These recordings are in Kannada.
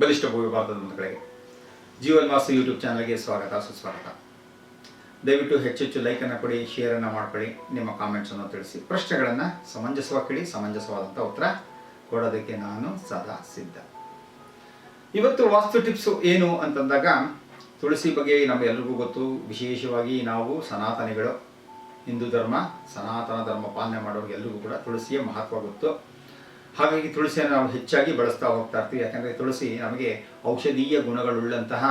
ಬಲಿಷ್ಠ ಭೂಮಿ ಭಾರತದ ಮಕ್ಕಳಿಗೆ ಜೀವನ್ ವಾಸು ಯೂಟ್ಯೂಬ್ ಚಾನಲ್ಗೆ ಸ್ವಾಗತ, ಸುಸ್ವಾಗತ. ದಯವಿಟ್ಟು ಹೆಚ್ಚೆಚ್ಚು ಲೈಕನ್ನು ಕೊಡಿ ಶೇರನ್ನು ಮಾಡ್ಕೊಳ್ಳಿ, ನಿಮ್ಮ ಕಾಮೆಂಟ್ಸನ್ನು ತಿಳಿಸಿ. ಪ್ರಶ್ನೆಗಳನ್ನು ಸಮಂಜಸವಾಗಿ ಕೇಳಿ ಸಮಂಜಸವಾದಂಥ ಉತ್ತರ ಕೊಡೋದಕ್ಕೆ ನಾನು ಸದಾ ಸಿದ್ಧ. ಇವತ್ತು ವಾಸ್ತು ಟಿಪ್ಸು ಏನು ಅಂತಂದಾಗ, ತುಳಸಿ ಬಗ್ಗೆ ನಮಗೆಲ್ಲರಿಗೂ ಗೊತ್ತು. ವಿಶೇಷವಾಗಿ ನಾವು ಸನಾತನಿಗಳು, ಹಿಂದೂ ಧರ್ಮ, ಸನಾತನ ಧರ್ಮ ಪಾಲನೆ ಮಾಡೋರಿಗೆ ಎಲ್ಲರಿಗೂ ಕೂಡ ತುಳಸಿಯ ಮಹತ್ವ ಗೊತ್ತು. ಹಾಗಾಗಿ ತುಳಸಿಯನ್ನು ನಾವು ಹೆಚ್ಚಾಗಿ ಬಳಸ್ತಾ ಹೋಗ್ತಾ ಇರ್ತೀವಿ. ಯಾಕಂದರೆ ತುಳಸಿ ನಮಗೆ ಔಷಧೀಯ ಗುಣಗಳುಳ್ಳಂತಹ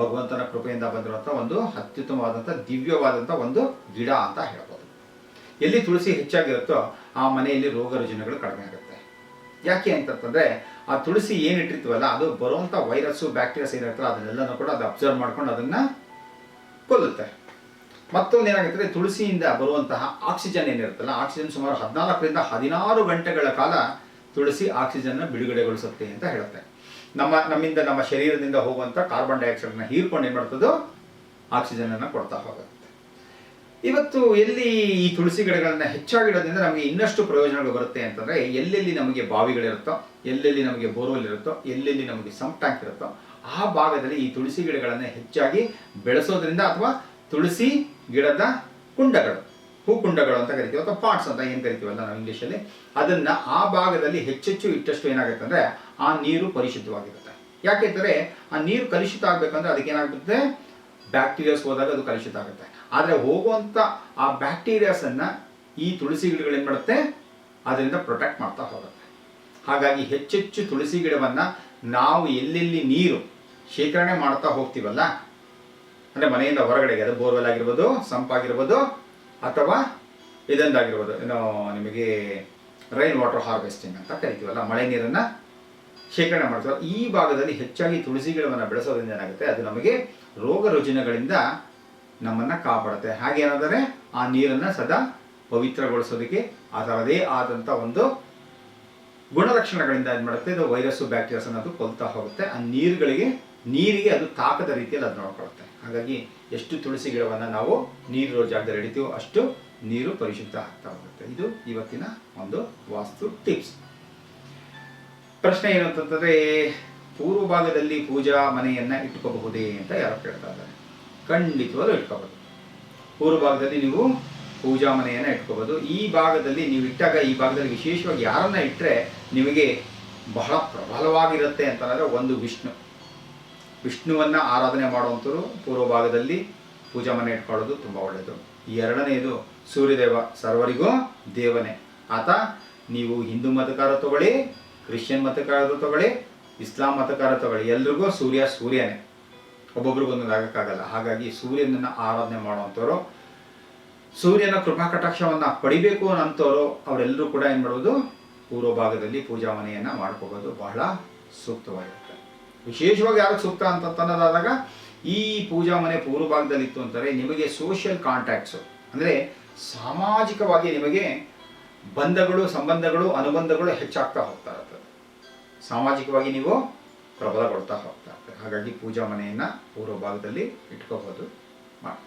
ಭಗವಂತನ ಕೃಪೆಯಿಂದ ಬಂದಿರುವಂಥ ಒಂದು ಅತ್ಯುತ್ತಮವಾದಂಥ ದಿವ್ಯವಾದಂಥ ಒಂದು ಗಿಡ ಅಂತ ಹೇಳ್ಬೋದು. ಎಲ್ಲಿ ತುಳಸಿ ಹೆಚ್ಚಾಗಿರುತ್ತೋ ಆ ಮನೆಯಲ್ಲಿ ರೋಗ ರುಜಿನಗಳು ಕಡಿಮೆ ಆಗುತ್ತೆ. ಯಾಕೆ ಅಂತಂತಂದರೆ ಆ ತುಳಸಿ ಏನಿಟ್ಟಿರ್ತೀವಲ್ಲ ಅದು ಬರುವಂಥ ವೈರಸ್ಸು, ಬ್ಯಾಕ್ಟೀರಿಯಾಸ್ ಏನಿರ್ತಲ್ಲ ಅದನ್ನೆಲ್ಲನೂ ಕೂಡ ಅದು ಅಬ್ಸರ್ವ್ ಮಾಡ್ಕೊಂಡು ಅದನ್ನು ಕೊಲ್ಲುತ್ತೆ. ಮತ್ತೊಂದು ಏನಾಗುತ್ತೆ, ತುಳಸಿಯಿಂದ ಬರುವಂತಹ ಆಕ್ಸಿಜನ್ ಏನಿರುತ್ತಲ್ಲ, ಆಕ್ಸಿಜನ್ ಸುಮಾರು ಹದಿನಾಲ್ಕರಿಂದ ಹದಿನಾರು ಗಂಟೆಗಳ ಕಾಲ ತುಳಸಿ ಆಕ್ಸಿಜನ್ನ ಬಿಡುಗಡೆಗೊಳಿಸುತ್ತೆ ಅಂತ ಹೇಳುತ್ತೆ. ನಮ್ಮ, ನಮ್ಮಿಂದ ನಮ್ಮ ಶರೀರದಿಂದ ಹೋಗುವಂಥ ಕಾರ್ಬನ್ ಡೈಆಕ್ಸೈಡ್ನ ಹೀರ್ಕೊಂಡು ಏನು ಮಾಡ್ತದೋ ಆಕ್ಸಿಜನ್ ಅನ್ನು ಕೊಡ್ತಾ ಹೋಗುತ್ತೆ. ಇವತ್ತು ಎಲ್ಲಿ ಈ ತುಳಸಿ ಗಿಡಗಳನ್ನ ಹೆಚ್ಚಾಗಿಡೋದ್ರಿಂದ ನಮಗೆ ಇನ್ನಷ್ಟು ಪ್ರಯೋಜನಗಳು ಬರುತ್ತೆ ಅಂತಂದ್ರೆ ಎಲ್ಲೆಲ್ಲಿ ನಮಗೆ ಬಾವಿಗಳಿರುತ್ತೋ, ಎಲ್ಲೆಲ್ಲಿ ನಮಗೆ ಬೋರ್ವೆಲ್ ಇರುತ್ತೋ ಎಲ್ಲೆಲ್ಲಿ ನಮಗೆ ಸಂಪ್ ಟ್ಯಾಂಕ್ ಇರುತ್ತೋ, ಆ ಭಾಗದಲ್ಲಿ ಈ ತುಳಸಿ ಗಿಡಗಳನ್ನು ಹೆಚ್ಚಾಗಿ ಬೆಳೆಸೋದ್ರಿಂದ ಅಥವಾ ತುಳಸಿ ಗಿಡದ ಕುಂಡಗಳು ಹೂಕುಂಡಗಳು ಅಂತ ಕರಿತೀವಿ, ಅಥವಾ ಪಾಟ್ಸ್ ಅಂತ ಏನು ಕರಿತೀವಲ್ಲ ನಾವು ಇಂಗ್ಲೀಷಲ್ಲಿ ಅದನ್ನ ಆ ಭಾಗದಲ್ಲಿ ಹೆಚ್ಚೆಚ್ಚು ಇಟ್ಟಷ್ಟು ಏನಾಗುತ್ತೆ ಅಂದ್ರೆ ಆ ನೀರು ಪರಿಶುದ್ಧವಾಗಿರುತ್ತೆ. ಯಾಕೆಂದರೆ ಆ ನೀರು ಕಲುಷಿತ ಆಗಬೇಕಂದ್ರೆ ಅದಕ್ಕೆ ಏನಾಗುತ್ತೆ ಬ್ಯಾಕ್ಟೀರಿಯಾಸ್ ಹೋದಾಗ ಅದು ಕಲುಷಿತ ಆಗುತ್ತೆ. ಆದರೆ ಹೋಗುವಂಥ ಆ ಬ್ಯಾಕ್ಟೀರಿಯಾಸ್ ಅನ್ನ ಈ ತುಳಸಿ ಗಿಡಗಳು ಏನು ಮಾಡುತ್ತೆ? ಅದರಿಂದ ಪ್ರೊಟೆಕ್ಟ್ ಮಾಡ್ತಾ ಹೋಗುತ್ತೆ. ಹಾಗಾಗಿ ಹೆಚ್ಚೆಚ್ಚು ತುಳಸಿ ಗಿಡವನ್ನ ನಾವು ಎಲ್ಲೆಲ್ಲಿ ನೀರು ಶೇಖರಣೆ ಮಾಡ್ತಾ ಹೋಗ್ತೀವಲ್ಲ, ಅಂದರೆ ಮನೆಯಿಂದ ಹೊರಗಡೆಗೆ, ಅದು ಬೋರ್ವೆಲ್ ಆಗಿರ್ಬೋದು, ಸಂಪ್ ಆಗಿರ್ಬೋದು ಅಥವಾ ಇದೊಂದಾಗಿರ್ಬೋದು, ಏನೋ ನಿಮಗೆ ರೈನ್ ವಾಟರ್ ಹಾರ್ವೆಸ್ಟಿಂಗ್ ಅಂತ ಕರಿತೀವಲ್ಲ, ಮಳೆ ನೀರನ್ನು ಶೇಖರಣೆ ಮಾಡ್ತೀವಲ್ಲ, ಈ ಭಾಗದಲ್ಲಿ ಹೆಚ್ಚಾಗಿ ತುಳಸಿ ಗಿಡವನ್ನು ಬೆಳೆಸೋದ್ರಿಂದ ಏನಾಗುತ್ತೆ, ಅದು ನಮಗೆ ರೋಗ ರುಜಿನಗಳಿಂದ ನಮ್ಮನ್ನು ಕಾಪಾಡುತ್ತೆ. ಹಾಗೇನಾದರೆ ಆ ನೀರನ್ನು ಸದಾ ಪವಿತ್ರಗೊಳಿಸೋದಕ್ಕೆ ಅದರದೇ ಆದಂಥ ಒಂದು ಗುಣಲಕ್ಷಣಗಳಿಂದ ಏನು ಮಾಡುತ್ತೆ, ಇದು ವೈರಸ್ಸು ಬ್ಯಾಕ್ಟೀರಿಯಾಸ್ ಅನ್ನೋದು ಕೊಲ್ತಾ ಹೋಗುತ್ತೆ. ಆ ನೀರುಗಳಿಗೆ, ನೀರಿಗೆ ಅದು ತಾಕದ ರೀತಿಯಲ್ಲಿ ಅದು ನೋಡ್ಕೊಳುತ್ತೆ. ಹಾಗಾಗಿ ಎಷ್ಟು ತುಳಸಿ ಗಿಡವನ್ನು ನಾವು ನೀರಿರೋ ಜಾಗದಲ್ಲಿ ಹಿಡಿತೀವೋ ಅಷ್ಟು ನೀರು ಪರಿಶುದ್ಧ ಆಗ್ತಾ ಹೋಗುತ್ತೆ. ಇದು ಇವತ್ತಿನ ಒಂದು ವಾಸ್ತು ಟಿಪ್ಸ್ ಪ್ರಶ್ನೆ ಏನು ಅಂತಂದ್ರೆ, ಪೂರ್ವ ಭಾಗದಲ್ಲಿ ಪೂಜಾ ಮನೆಯನ್ನ ಇಟ್ಕೋಬಹುದೇ ಅಂತ ಯಾರು ಕೇಳ್ತಾ ಇದ್ದಾರೆ. ಖಂಡಿತವಾಗ್ಲೂ ಇಟ್ಕೋಬಹುದು. ಪೂರ್ವ ಭಾಗದಲ್ಲಿ ನೀವು ಪೂಜಾ ಮನೆಯನ್ನ ಇಟ್ಕೋಬಹುದು. ಈ ಭಾಗದಲ್ಲಿ ನೀವು ಇಟ್ಟಾಗ, ಈ ಭಾಗದಲ್ಲಿ ವಿಶೇಷವಾಗಿ ಯಾರನ್ನ ಇಟ್ಟರೆ ನಿಮಗೆ ಬಹಳ ಪ್ರಬಲವಾಗಿರುತ್ತೆ ಅಂತಂದ್ರೆ ಒಂದು ವಿಷ್ಣು. ವಿಷ್ಣುವನ್ನ ಆರಾಧನೆ ಮಾಡುವಂಥವ್ರು ಪೂರ್ವ ಭಾಗದಲ್ಲಿ ಪೂಜಾ ಮನೆ ಇಟ್ಕೊಳ್ಳೋದು ತುಂಬ ಒಳ್ಳೆಯದು ಎರಡನೆಯದು ಸೂರ್ಯದೇವ, ಸರ್ವರಿಗೂ ದೇವನೇ. ಆತ ನೀವು ಹಿಂದೂ ಮತಕಾರ ತಗೊಳ್ಳಿ, ಕ್ರಿಶ್ಚಿಯನ್ ಮತಕಾರ ತಗೊಳ್ಳಿ, ಇಸ್ಲಾಂ ಮತಕಾರ ತಗೊಳ್ಳಿ, ಎಲ್ರಿಗೂ ಸೂರ್ಯ ಸೂರ್ಯನೇ. ಒಬ್ಬೊಬ್ರಿಗೂ ಒಂದೊಂದು ಆಗಕ್ಕಾಗಲ್ಲ. ಹಾಗಾಗಿ ಸೂರ್ಯನನ್ನು ಆರಾಧನೆ ಮಾಡುವಂಥವ್ರು, ಸೂರ್ಯನ ಕೃಪಾ ಕಟಾಕ್ಷವನ್ನು ಪಡಿಬೇಕು ಅನ್ನೋಂಥವ್ರು ಅವರೆಲ್ಲರೂ ಕೂಡ ಏನು ಮಾಡೋದು ಪೂರ್ವ ಭಾಗದಲ್ಲಿ ಪೂಜಾ ಮನೆಯನ್ನು ಮಾಡ್ಕೋಬೋದು. ಬಹಳ ಸೂಕ್ತವಾಗಿರುತ್ತೆ ವಿಶೇಷವಾಗಿ ಯಾರಿಗೆ ಸೂಕ್ತ ಅಂತ ಅನ್ನೋದಾದಾಗ ಈ ಪೂಜಾ ಮನೆ ಪೂರ್ವ ಭಾಗದಲ್ಲಿ ಇತ್ತು ಅಂತಾರೆ, ನಿಮಗೆ ಸೋಷಿಯಲ್ ಕಾಂಟ್ಯಾಕ್ಟ್ಸು ಅಂದರೆ ಸಾಮಾಜಿಕವಾಗಿ ನಿಮಗೆ ಬಂಧಗಳು, ಸಂಬಂಧಗಳು, ಅನುಬಂಧಗಳು ಹೆಚ್ಚಾಗ್ತಾ ಹೋಗ್ತಾ ಇರ್ತದೆ ಸಾಮಾಜಿಕವಾಗಿ ನೀವು ಪ್ರಬಲಗೊಳ್ತಾ ಹೋಗ್ತಾ ಇರ್ತದೆ ಹಾಗಾಗಿ ಪೂಜಾ ಮನೆಯನ್ನ ಪೂರ್ವ ಭಾಗದಲ್ಲಿ ಇಟ್ಕೋಬಹುದು ಮಾಡಿ.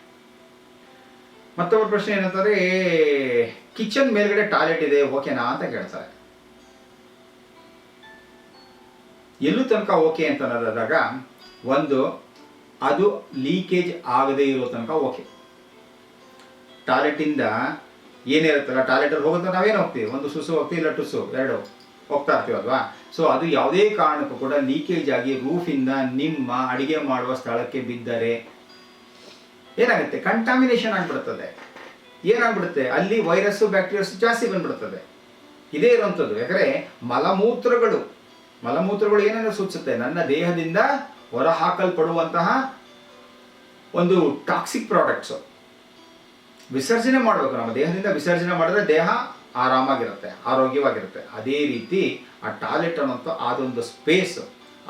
ಮತ್ತೊಬ್ಬರು ಪ್ರಶ್ನೆ ಏನಂತಾರೆ ಕಿಚನ್ ಮೇಲ್ಗಡೆ ಟಾಯ್ಲೆಟ್ ಇದೆ ಓಕೆನಾ ಅಂತ ಕೇಳ್ತಾರೆ. ಎಲ್ಲೂ ತನಕ ಓಕೆ ಅಂತ ಅನ್ನೋದಾದಾಗ ಒಂದು, ಅದು ಲೀಕೇಜ್ ಆಗದೇ ಇರೋ ತನಕ ಓಕೆ ಟಾಯ್ಲೆಟಿಂದ ಏನಿರುತ್ತಲ್ಲ ಟಾಯ್ಲೆಟಲ್ಲಿ ಹೋಗೋದು ನಾವೇನು ಹೋಗ್ತೀವಿ? ಒಂದು ಸುಸು ಹೋಗ್ತೀವಿ, ಇಲ್ಲ ಟುಸು, ಎರಡು ಹೋಗ್ತಾ ಇರ್ತೀವಲ್ವಾ ಸೊ ಅದು ಯಾವುದೇ ಕಾರಣಕ್ಕೂ ಕೂಡ ಲೀಕೇಜ್ ಆಗಿ ರೂಫಿಂದ ನಿಮ್ಮ ಅಡಿಗೆ ಮಾಡುವ ಸ್ಥಳಕ್ಕೆ ಬಿದ್ದರೆ ಏನಾಗುತ್ತೆ? ಕಂಟಾಮಿನೇಷನ್ ಆಗಿಬಿಡುತ್ತದೆ ಏನಾಗ್ಬಿಡುತ್ತೆ? ಅಲ್ಲಿ ವೈರಸ್ಸು ಬ್ಯಾಕ್ಟೀರಿಯಾಸ್ ಜಾಸ್ತಿ ಬಂದ್ಬಿಡುತ್ತದೆ ಇದೇ ಇರುವಂಥದ್ದು. ಯಾಕಂದರೆ ಮಲಮೂತ್ರಗಳು ಮಲಮೂತ್ರಗಳು ಏನೇನು ಸೂಚಿಸುತ್ತೆ? ನನ್ನ ದೇಹದಿಂದ ಹೊರ ಹಾಕಲ್ಪಡುವಂತಹ ಒಂದು ಟಾಕ್ಸಿಕ್ ಪ್ರಾಡಕ್ಟ್ಸು ವಿಸರ್ಜನೆ ಮಾಡಬೇಕು. ನಮ್ಮ ದೇಹದಿಂದ ವಿಸರ್ಜನೆ ಮಾಡಿದ್ರೆ ದೇಹ ಆರಾಮಾಗಿರುತ್ತೆ, ಆರೋಗ್ಯವಾಗಿರುತ್ತೆ. ಅದೇ ರೀತಿ ಆ ಟಾಯ್ಲೆಟ್ ಅನ್ನೋಂಥ ಅದೊಂದು ಸ್ಪೇಸ್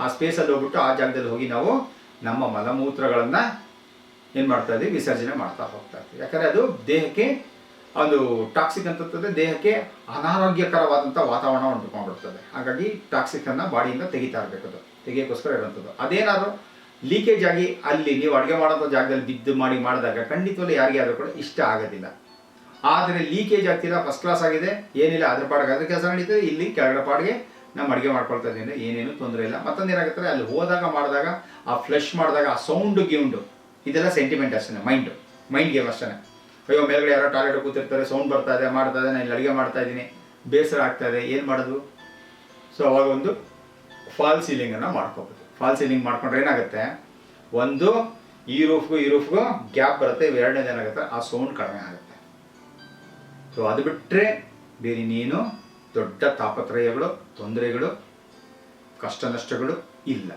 ಆ ಸ್ಪೇಸಲ್ಲಿ ಹೋಗ್ಬಿಟ್ಟು ಆ ಜಾಗದಲ್ಲಿ ಹೋಗಿ ನಾವು ನಮ್ಮ ಮಲಮೂತ್ರಗಳನ್ನು ಏನು ಮಾಡ್ತಾ ಇದ್ದೀವಿ? ವಿಸರ್ಜನೆ ಮಾಡ್ತಾ ಹೋಗ್ತಾ ಇರ್ತೀವಿ ಯಾಕಂದರೆ ಅದು ದೇಹಕ್ಕೆ ಒಂದು ಟಾಕ್ಸಿಕ್ ಅಂತದ್ದು ದೇಹಕ್ಕೆ ಅನಾರೋಗ್ಯಕರವಾದಂಥ ವಾತಾವರಣ ಉಂಟುಕೊಂಡಿರ್ತದೆ ಹಾಗಾಗಿ ಟಾಕ್ಸಿಕನ್ನು ಬಾಡಿಯಿಂದ ತೆಗಿತಾ ಇರಬೇಕು ಅದು. ತೆಗಿಯೋಕ್ಕೋಸ್ಕರ ಇರುವಂಥದ್ದು ಅದೇನಾದರೂ ಲೀಕೇಜ್ ಆಗಿ ಅಲ್ಲಿ ನೀವು ಅಡುಗೆ ಮಾಡೋಂಥ ಜಾಗದಲ್ಲಿ ಬಿದ್ದು ಮಾಡಿ ಮಾಡಿದಾಗ ಖಂಡಿತವಲ್ಲೂ ಯಾರಿಗೆ ಆದರೂ ಕೂಡ ಇಷ್ಟ ಆಗೋದಿಲ್ಲ. ಆದರೆ ಲೀಕೇಜ್ ಆಗ್ತಿಲ್ಲ ಫಸ್ಟ್ ಕ್ಲಾಸ್ ಆಗಿದೆ, ಏನಿಲ್ಲ ಅದ್ರ ಪಾಡಿಗೆ ಅದ್ರ ಕೆಲಸ ನಡೀತದೆ, ಇಲ್ಲಿ ಕೆಳಗಡೆ ಪಾಡಿಗೆ ನಮ್ಮ ಅಡುಗೆ ಮಾಡ್ಕೊಳ್ತಾ ಇದ್ದೀನಿ ಏನೇನು ತೊಂದರೆ ಇಲ್ಲ. ಮತ್ತೊಂದು ಏನಾಗುತ್ತೆ ಅಲ್ಲಿ ಹೋದಾಗ ಮಾಡಿದಾಗ, ಆ ಫ್ಲಶ್ ಮಾಡಿದಾಗ, ಆ ಸೌಂಡು ಗಿಂಡು ಇದೆಲ್ಲ ಸೆಂಟಿಮೆಂಟ್ ಅಷ್ಟೇ ಮೈಂಡು ಮೈಂಡ್ ಗೇಮ್ ಅಷ್ಟೇ ಅಯ್ಯೋ, ಮೇಲ್ಗಡೆ ಯಾರೋ ಟಾಯ್ಲೆಟ್ ಕೂತಿರ್ತಾರೆ ಸೌಂಡ್ ಬರ್ತಾ ಇದೆ, ಮಾಡ್ತಾ ಇದೆ ನಾನು ಇಲ್ಲಿ ಅಡುಗೆ ಮಾಡ್ತಾ ಇದ್ದೀನಿ. ಬೇಸರ ಆಗ್ತಾ ಇದೆ, ಏನು ಮಾಡೋದು? ಸೊ ಅವಾಗ ಒಂದು ಫಾಲ್ ಸೀಲಿಂಗನ್ನು ಮಾಡ್ಕೋಬೋದು. ಫಾಲ್ ಸೀಲಿಂಗ್ ಮಾಡ್ಕೊಂಡ್ರೆ ಏನಾಗುತ್ತೆ? ಒಂದು, ಈ ರೂಫ್ಗೂ ಈ ರೂಫ್ಗೂ ಗ್ಯಾಪ್ ಬರುತ್ತೆ ಎರಡನೇದು ಏನಾಗುತ್ತೆ? ಆ ಸೌಂಡ್ ಕಡಿಮೆ ಆಗುತ್ತೆ. ಸೊ ಅದು ಬಿಟ್ಟರೆ ಬೇರೆ ನೀನು ದೊಡ್ಡ ತಾಪತ್ರಯಗಳು, ತೊಂದರೆಗಳು ಕಷ್ಟ ನಷ್ಟಗಳು ಇಲ್ಲ.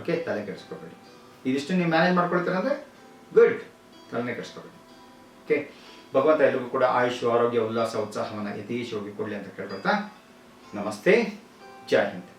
ಓಕೆ ತಲೆ ಕೆಡಿಸ್ಕೊಬೇಡಿ. ಇದಿಷ್ಟು ನೀವು ಮ್ಯಾನೇಜ್ ಮಾಡ್ಕೊಳ್ತೀರ ಅಂದರೆ ಗುಡ್ ತಲೆನೇ ಕೆಡಿಸ್ಕೋಬೇಡಿ. ಓಕೆ ಭಗವಂತ ಎಲ್ರಿಗೂ ಕೂಡ ಆಯುಷ್, ಆರೋಗ್ಯ, ಉಲ್ಲಾಸ, ಉತ್ಸಾಹವನ್ನು ಯಥೇಶವಾಗಿ ಕೊಡಲಿ ಅಂತ ಕೇಳ್ಕೊಳ್ತಾ ನಮಸ್ತೆ. ಜೈ ಹಿಂದ್.